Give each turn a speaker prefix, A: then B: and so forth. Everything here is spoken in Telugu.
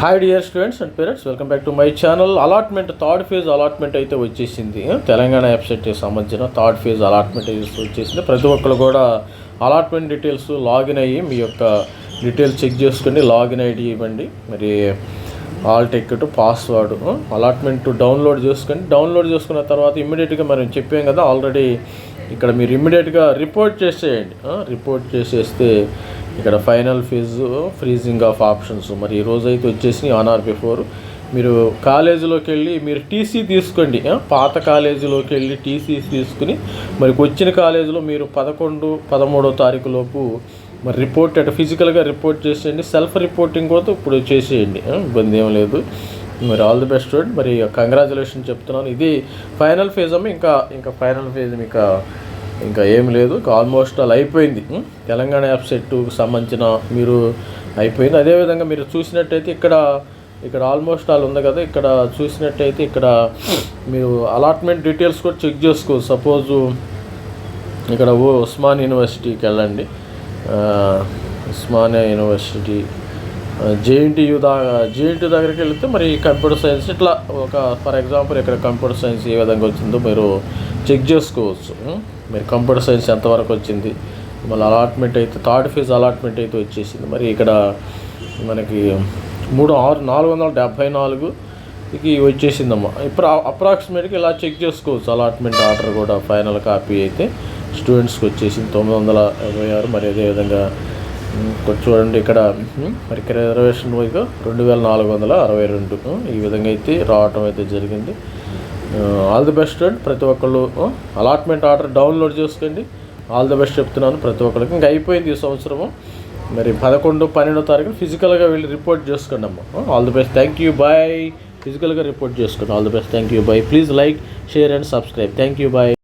A: Hi dear students and parents welcome back to my channel allotment third phase allotment అయితే వచ్చేసింది. తెలంగాణ వెబ్సైట్కి సంబంధించిన థర్డ్ ఫేజ్ అలాట్మెంట్ అయితే వచ్చేసింది. ప్రతి ఒక్కరు కూడా అలాట్మెంట్ డీటెయిల్స్ లాగిన్ అయ్యి మీ యొక్క డీటెయిల్స్ చెక్ చేసుకుని లాగిన్ ఐడి ఇవ్వండి. మరి hall ticket password allotment download చేసుకొని డౌన్లోడ్ చేసుకున్న తర్వాత ఇమ్మీడియట్గా మనం చెప్పాం కదా ఆల్రెడీ ఇక్కడ మీరు ఇమ్మీడియట్గా రిపోర్ట్ చేసేయండి. రిపోర్ట్ చేసేస్తే ఇక్కడ final fee freezing of options మరి ఈ అయితే వచ్చేసి ఆన్ఆర్పి ఫోర్ మీరు కాలేజీలోకి వెళ్ళి మీరు టీసీ తీసుకోండి. పాత కాలేజీలోకి వెళ్ళి టీసీ తీసుకుని మరి వచ్చిన కాలేజీలో మీరు పదకొండు పదమూడో తారీఖు లోపు మరి రిపోర్ట్ అటు ఫిజికల్గా రిపోర్ట్ చేసేయండి. సెల్ఫ్ రిపోర్టింగ్ కూడా ఇప్పుడు చేసేయండి. ఇబ్బంది ఏం లేదు. మరి ఆల్ ది బెస్ట్ స్టూడెంట్. మరి కంగ్రాచులేషన్ చెప్తున్నాను. ఇది ఫైనల్ ఫేజ్ అమ్మ? ఇంకా ఇంకా ఫైనల్ ఫేజ్ ఇంకా ఇంకా ఏం లేదు ఆల్మోస్ట్ అలా అయిపోయింది. తెలంగాణ యాప్ సెట్కు సంబంధించిన మీరు అయిపోయింది. అదేవిధంగా మీరు చూసినట్టయితే ఇక్కడ ఇక్కడ ఆల్మోస్ట్ ఆల్ ఉంది కదా ఇక్కడ చూసినట్టయితే ఇక్కడ మీరు అలాట్మెంట్ డీటెయిల్స్ కూడా చెక్ చేసుకో. సపోజు ఇక్కడ ఓ ఉస్మాన్ యూనివర్సిటీకి వెళ్ళండి. ఉస్మానియా యూనివర్సిటీ జేఎన్టీయూ దా జేఎన్టీ దగ్గరికి వెళ్తే మరి కంప్యూటర్ సైన్స్ ఇట్లా ఒక ఫర్ ఎగ్జాంపుల్ ఇక్కడ కంప్యూటర్ సైన్స్ ఏ విధంగా వచ్చిందో మీరు చెక్ చేసుకోవచ్చు. మీరు కంప్యూటర్ సైన్స్ ఎంతవరకు వచ్చింది? మళ్ళీ అలాట్మెంట్ అయితే థర్డ్ ఫేజ్ అలాట్మెంట్ అయితే వచ్చేసింది. మరి ఇక్కడ మనకి మూడు ఆరు నాలుగు వందల డెబ్భై నాలుగుకి వచ్చేసిందమ్మా. ఇప్పుడు అప్రాక్సిమేట్గా ఇలా చెక్ చేసుకోవచ్చు. అలాట్మెంట్ ఆర్డర్ కూడా ఫైనల్ కాపీ అయితే స్టూడెంట్స్కి వచ్చేసింది. తొమ్మిది వందల ఇరవై ఆరు. మరి అదేవిధంగా ఉమ్, చూడండి ఇక్కడ మరి రిజర్వేషన్ వైపు రెండు వేల నాలుగు వందల అరవై రెండు. ఈ విధంగా అయితే రావటం అయితే జరిగింది. All the best and. ప్రతి ఒక్కళ్ళు అలాట్మెంట్ ఆర్డర్ డౌన్లోడ్ చేసుకోండి. ఆల్ ది బెస్ట్ చెప్తున్నాను ప్రతి ఒక్కరికి ఇంకా అయిపోయింది ఈ సంవత్సరము. మరి పదకొండు పన్నెండో తారీఖు ఫిజికల్గా వెళ్ళి రిపోర్ట్ చేసుకోండి అమ్మ all the best thank you bye ఫిజికల్గా రిపోర్ట్ చేసుకోండి all the best thank you bye please like share and subscribe thank you bye